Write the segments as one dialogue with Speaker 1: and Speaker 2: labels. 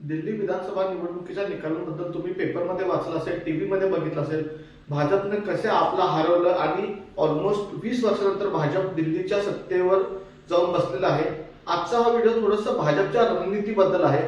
Speaker 1: दिल्ली विधानसभा निवडणुकीच्या निकालाबद्दल तुम्ही पेपरमध्ये वाचलं असेल टी व्हीमध्ये बघितलं असेल भाजपने कसे आपला हरवलं आणि ऑलमोस्ट वीस वर्षानंतर भाजप दिल्लीच्या सत्तेवर जाऊन बसलेला आहे. आजचा हा व्हिडिओ थोडस भाजपच्या रणनीतीबद्दल आहे.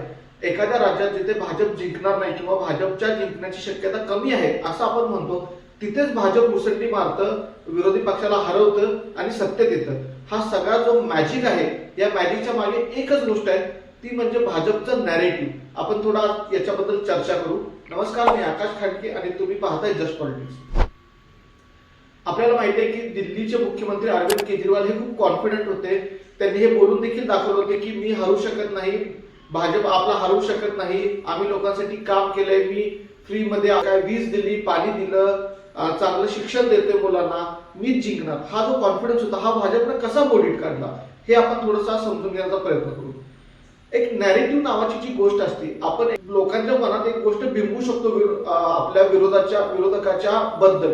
Speaker 1: एखाद्या राज्यात जिथे भाजप जिंकणार नाही किंवा भाजपच्या जिंकण्याची शक्यता कमी आहे असं आपण म्हणतो तिथेच भाजप उसंडी मारतं विरोधी पक्षाला हरवतं आणि सत्तेत येतं. हा सगळा जो मॅजिक आहे या मॅजिकच्या मागे एकच गोष्ट आहे ती म्हणजे भाजपचं नॅरेटिव्ह आपण थोडा याच्याबद्दल चर्चा करू. नमस्कार मी आकाश खाडके आणि तुम्ही पाहताय जस्ट पॉलिटिक्स. आपल्याला माहिती आहे की दिल्लीचे मुख्यमंत्री अरविंद केजरीवाल हे खूप कॉन्फिडंट होते. त्यांनी हे बोलून देखील दाखवलं होते की मी हरू शकत नाही भाजप आपला हरू शकत नाही आम्ही लोकांसाठी काम केलंय मी फ्रीमध्ये काय वीज दिली पाणी दिलं चांगलं शिक्षण देतोय मुलांना मीच जिंकणार. हा जो कॉन्फिडन्स होता हा भाजपनं कसा बोलीट काढला हे आपण थोडंसं समजून घेण्याचा प्रयत्न करू. एक नॅरेटिव्ह नावाची जी गोष्ट असते आपण एक लोकांच्या मनात एक गोष्ट बिंबू शकतो आपल्या विरोधाच्या विरोधकाच्या बद्दल.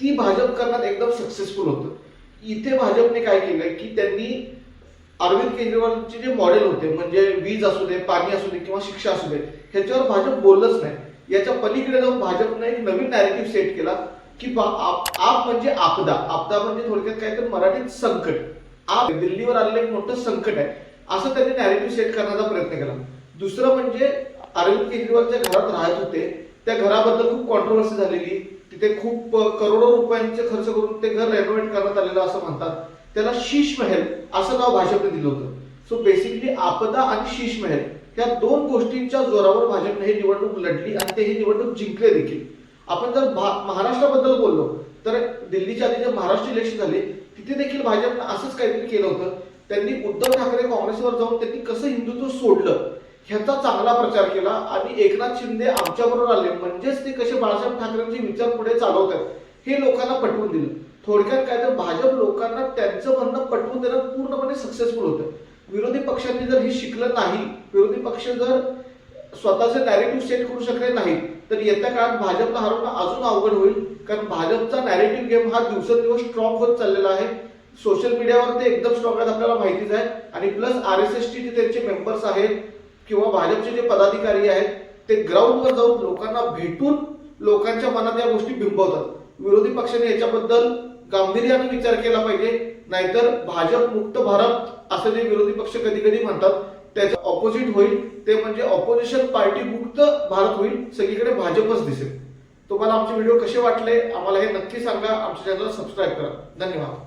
Speaker 1: ती भाजप करण्यात एकदम सक्सेसफुल होतं. इथे भाजपने काय केलंय की त्यांनी अरविंद केजरीवालचे जे मॉडेल होते म्हणजे वीज असू दे पाणी असू दे किंवा शिक्षा असू दे ह्याच्यावर भाजप बोललंच नाही. याच्या पलीकडे जाऊन भाजपने एक नवीन नॅरेटिव्ह सेट केला की बा- आप आप म्हणजे आपदा. आपदा म्हणजे थोडक्यात काय तर मराठीत संकट. आप दिल्लीवर आलेलं एक मोठं संकट आहे. असं त्यांनी नॅरेटिव्ह सेट करण्याचा प्रयत्न केला. दुसरं म्हणजे अरविंद केजरीवाल ज्या घरात राहत होते त्या घराबद्दल खूप कॉन्ट्रोवर्सी झालेली तिथे खूप करोडो रुपयांचे खर्च करून ते घर रेनोव्हेट करण्यात आलेलं असं म्हणतात. त्याला शीश महल असं नाव भाजपने दिलं होतं. सो बेसिकली आपदा आणि शीश महल या दोन गोष्टींच्या जोरावर भाजपने ही निवडणूक लढली आणि ते ही निवडणूक जिंकले देखील. आपण जर भा- महाराष्ट्राबद्दल बोललो तर दिल्लीच्या आधी जे महाराष्ट्र इलेक्शन झाले तिथे देखील भाजपनं असंच काहीतरी केलं होतं. त्यांनी उद्धव ठाकरे काँग्रेसवर जाऊन त्यांनी कसं हिंदुत्व सोडलं ह्याचा चांगला प्रचार केला आणि एकनाथ शिंदे आमच्याबरोबर आले. म्हणजेच ते कसे बाळासाहेब ठाकरेंचे विचार पुढे चालवतात हे लोकांना पटवून दिलं. थोडक्यात काय तर भाजप लोकांना त्यांचं म्हणणं पटवून देणं पूर्णपणे सक्सेसफुल होतं. विरोधी पक्षांनी जर हे शिकलं नाही विरोधी पक्ष जर स्वतःचे नॅरेटिव्ह सेट करू शकले नाही तर येत्या काळात भाजपला हरवणं अजून अवघड होईल. कारण भाजपचा नॅरेटिव्ह गेम हा दिवसेंदिवस स्ट्रॉंग होत चाललेला आहे. सोशल मीडियावर ते एकदम स्ट्रॉंग आहेत आपल्याला माहितीच आहे. आणि प्लस आर एस एस जे त्यांचे मेंबर्स आहेत किंवा भाजपचे जे पदाधिकारी आहेत ते ग्राउंडवर जाऊन लोकांना भेटून लोकांच्या मनात या गोष्टी बिंबवतात. विरोधी पक्षाने याच्याबद्दल गांभीर्याने विचार केला पाहिजे नाहीतर भाजप मुक्त भारत असं जे विरोधी पक्ष कधी कधी म्हणतात त्याच्या ऑपोजिट होईल. ते म्हणजे ऑपोजिशन पार्टी मुक्त भारत होईल सगळीकडे भाजपच दिसेल. तुम्हाला आमचे व्हिडिओ कसे वाटले आम्हाला हे नक्की सांगा. आमच्या चॅनलला सबस्क्राईब करा. धन्यवाद.